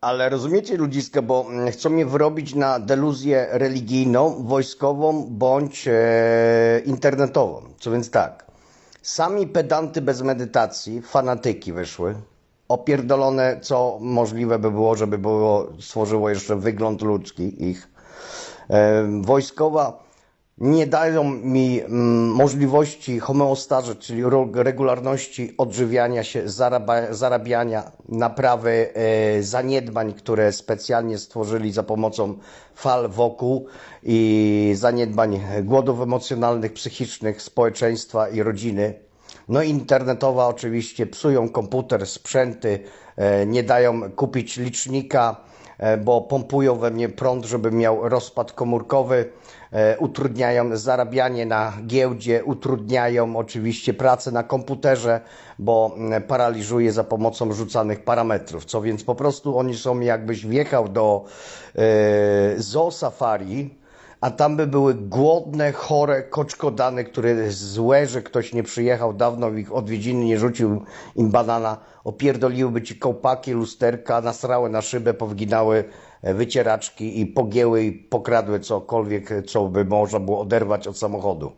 Ale rozumiecie ludziska, bo mm, chcą mnie wyrobić na deluzję religijną, wojskową bądź e, internetową. Co więc tak, sami pedanty bez medytacji, fanatyki wyszły, opierdolone co możliwe by było, żeby było, stworzyło jeszcze wygląd ludzki ich. E, wojskowa nie dają mi mm, możliwości homeostazy, czyli regularności odżywiania się, zarabiania, naprawy e, zaniedbań, które specjalnie stworzyli za pomocą fal wokół i zaniedbań głodów emocjonalnych, psychicznych społeczeństwa i rodziny. No internetowa oczywiście psują komputer, sprzęty, e, nie dają kupić licznika, e, bo pompują we mnie prąd, żeby miał rozpad komórkowy, e, utrudniają zarabianie na giełdzie, utrudniają oczywiście pracę na komputerze, bo mm, paraliżuje za pomocą rzucanych parametrów. Co więc po prostu oni są jakbyś wjechał do zoo safari, a tam by były głodne, chore koczkodany, które złe, że ktoś nie przyjechał dawno w ich odwiedziny, nie rzucił im banana, opierdoliłyby ci kołpaki, lusterka, nasrały na szybę, powginały e, wycieraczki i pogięły i pokradły cokolwiek, co by można było oderwać od samochodu.